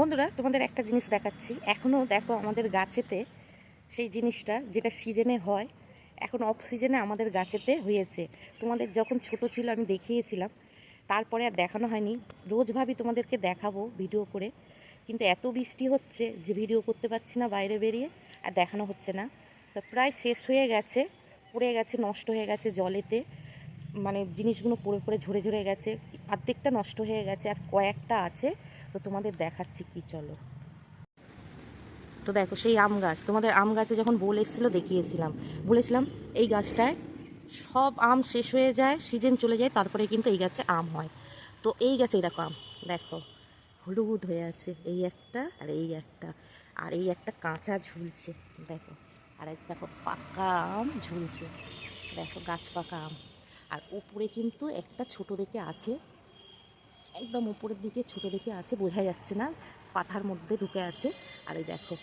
বন্ধুরা, তোমাদের একটা জিনিস দেখাচ্ছি। এখনও দেখো আমাদের গাছেতে সেই জিনিসটা যেটা সিজনে হয়, এখন অফ সিজনে আমাদের গাছেতে হয়েছে। তোমাদের যখন ছোট ছিল আমি দেখিয়েছিলাম, তারপরে আর দেখানো হয়নি। রোজ ভাবি তোমাদেরকে দেখাবো ভিডিও করে, কিন্তু এত বৃষ্টি হচ্ছে যে ভিডিও করতে পারছি না বাইরে বেরিয়ে, আর দেখানো হচ্ছে না। তো প্রায় শেষ হয়ে গেছে, পড়ে গেছে, নষ্ট হয়ে গেছে জলেতে। মানে জিনিসগুলো পড়ে পড়ে ঝরে ঝরে গেছে, অর্ধেকটা নষ্ট হয়ে গেছে, আর কয়েকটা আছে তো তোমাদের দেখাচ্ছি কি চলো। তো দেখো, সেই আম গাছ। তোমাদের আম গাছে যখন বোল এসেছিল, দেখিয়েছিলাম। বলেছিলাম, এই গাছটায় সব আম শেষ হয়ে যায়, সিজন চলে যায়, তারপরে কিন্তু এই গাছে আম হয়। তো এই গাছে দেখো আম, দেখো, হলুদ হয়ে আছে, এই একটা আর এই একটা। আর এই একটা কাঁচা ঝুলছে, দেখো। আর এক দেখো, পাকা আম ঝুলছে, দেখো, গাছ পাকা আম। আর উপরে কিন্তু একটা ছোট দেখে আছে একদম উপরের দিকে, ছোট দেখে আছে, বোঝা যাচ্ছে না, পাথার মধ্যে ঢুকে আছে। আর এই দেখো।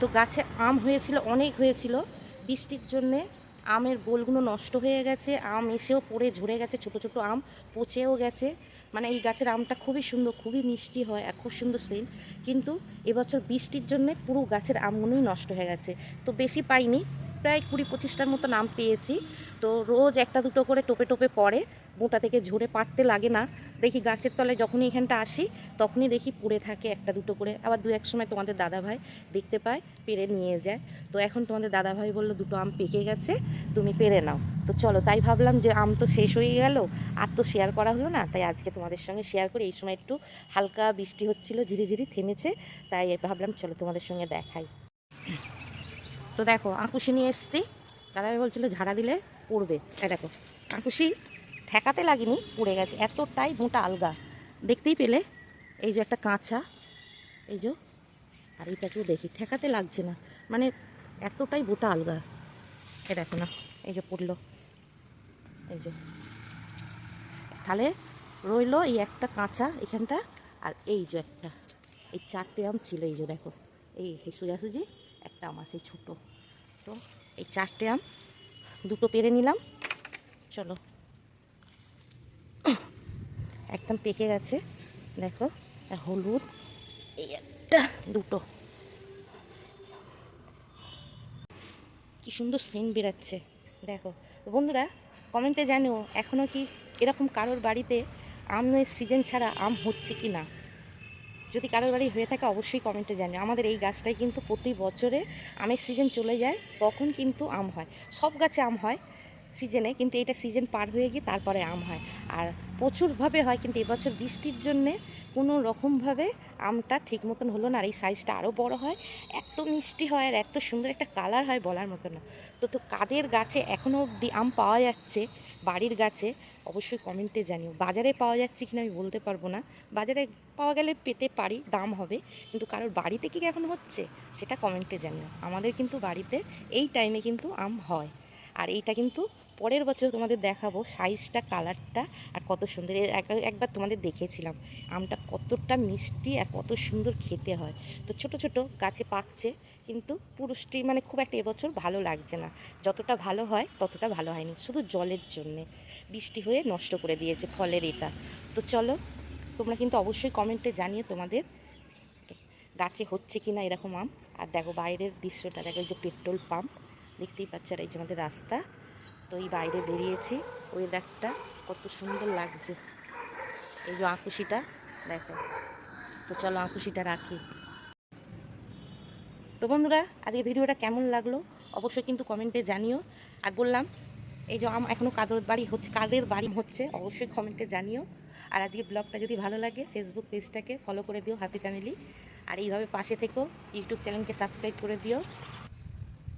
তো গাছে আম হয়েছিল, অনেক হয়েছিল। বৃষ্টির জন্যে আমের গোলগুলো নষ্ট হয়ে গেছে, আম এসেও পড়ে, ঝরে গেছে, ছোট ছোট আম পচেও গেছে। মানে এই গাছের আমটা খুবই সুন্দর, খুবই মিষ্টি হয়, আর খুব সুন্দর সেল কিন্তু এবছর বৃষ্টির জন্যে পুরো গাছের আমগুলোই নষ্ট হয়ে গেছে। তো বেশি পাইনি, প্রায় কুড়ি পঁচিশটার মতো নাম পেয়েছি। তো রোজ একটা দুটো করে টোপে টোপে পড়ে, মোটা থেকে ঝরে পারতে লাগে না। দেখি গাছের তলায় যখনই এখানটা আসি, তখনই দেখি পড়ে থাকে একটা দুটো করে। আবার দু এক সময় তোমাদের দাদা ভাই দেখতে পায়, পেরে নিয়ে যায়। তো এখন তোমাদের দাদা ভাই বলল, দুটো আম পেকে গেছে, তুমি পেরে নাও। তো চলো, তাই ভাবলাম যে আম তো শেষ হয়ে গেল, আর তো শেয়ার করা হলো না। তাই আজকে তোমাদের সঙ্গে শেয়ার করি এই সময় একটু হালকা বৃষ্টি হচ্ছিল, ঝিরিঝিরি থেমেছে। তাই ভাবলাম চলো তোমাদের সঙ্গে দেখাই। তো দেখো, আঁকুশি নিয়ে এসছি। দাদাভাই বলছিল, ঝাড়া দিলে পড়বে। এই দেখো আঁকুশি ঠেকাতে লাগেনি, পড়ে গেছে, এতটাই মোটা আলগা। দেখতেই পেলে, এই যে একটা কাঁচা, এই যে, আর এইটাকেও দেখি, ঠেকাতে লাগছে না মানে এতটাই মোটা আলগা। এ দেখো না, এই যে পড়ল, এই যে। তাহলে রইল এই একটা কাঁচা এখানটা, আর এই যে একটা, এই চারটে আম ছিল, এই যে দেখো, এই সোজাসুজি একটা আম আছে ছোটো। তো এই চারটে আম দুটো পেরে নিলাম। চলো। একদম পেকে গেছে। দেখো হলুদ। এই একটা। দুটো। কি সুন্দর সেন্ট বেরাচ্ছে। দেখো। বন্ধুরা কমেন্টে জানিও এখনও কি এরকম কারোর বাড়িতে আমের সিজন ছাড়া আম হচ্ছে কি না যদি কারোর বাড়ি হয়ে থাকে, অবশ্যই কমেন্টে জানিও। আমাদের এই গাছটাই কিন্তু প্রতি বছরে আমের সিজন চলে যায়, তখন কিন্তু আম হয়। সব গাছে আম হয়। সিজনে কিন্তু এটা সিজন পার হয়ে গিয়ে তারপরে আম হয়। আর প্রচুরভাবে হয়, কিন্তু এবছর বৃষ্টির জন্যে কোনো রকমভাবে আমটা ঠিক মতন হলো না, আর এই সাইজটা আরও বড় হয়। এত মিষ্টি হয় আর এত সুন্দর একটা কালার হয় বলার মতো না। তো তো কাদের গাছে এখনও অবধি আম পাওয়া যাচ্ছে, বাড়ির গাছে, অবশ্যই কমেন্টে জানিও। বাজারে পাওয়া যাচ্ছে কিনা আমি বলতে পারব না। বাজারে পাওয়া গেলে পেতে পারি, দাম হবে, কিন্তু কারোর বাড়িতে কি এখন হচ্ছে, সেটা কমেন্টে জানিও। আমাদের কিন্তু বাড়িতে এই টাইমে কিন্তু আম হয়। আর এইটা কিন্তু পরের বছর তোমাদের দেখাবো সাইজটা কালারটা আর কত সুন্দর। এর এক- একবার তোমাদের দেখেছিলাম। আমটা কতটা মিষ্টি আর কত সুন্দর খেতে হয়। তো ছোট ছোট গাছে পাকছে, কিন্তু পুরুষটি মানে খুব একটা এবছর ভালো লাগছে না। যতটা ভালো হয়, ততটা ভালো হয়নি। শুধু জলের জন্যে। বৃষ্টি হয়ে নষ্ট করে দিয়েছে ফলের এটা। তো চলো, তোমরা কিন্তু অবশ্যই কমেন্টে জানিয়ে তোমাদের গাছে হচ্ছে কি না এরকম আম। আর দেখো বাইরের দৃশ্যটা, দেখো যে পেট্রোল পাম্প দেখতেই পাচ্ছ আর এই যে আমাদের রাস্তা। তো এই বাইরে বেরিয়েছি। ওয়েদারটা কত সুন্দর লাগছে। এই যে আঁকুশিটা, দেখো। তো চলো আঁকুশিটা রাখি। তো বন্ধুরা, আজকে ভিডিওটা কেমন লাগল? অবশ্যই কিন্তু কমেন্টে জানিও। আর বললাম, এই যে আম এখনও কাদের বাড়ি হচ্ছে কাদের বাড়ি হচ্ছে, অবশ্যই কমেন্টে জানিও। আর আজকে ব্লগটা যদি ভালো লাগে ফেসবুক পেজটাকে ফলো করে দিও হ্যাপি ফ্যামিলি আর এইভাবে পাশে থেকেও ইউটিউব চ্যানেলকে সাবস্ক্রাইব করে দিও।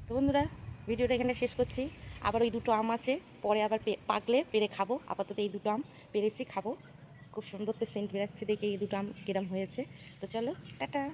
তো বন্ধুরা, ভিডিওটা এখানে শেষ করছি। আবার ওই দুটো আম আছে, পরে আবার পাকলে পেরে খাব। আপাতত এই দুটো আম পেরেছি, খাব। খুব সুন্দর তো সেন্ট বেরাচ্ছে দেখে এই দুটো আম কিরম হয়েছে। তো চলো, টাটা।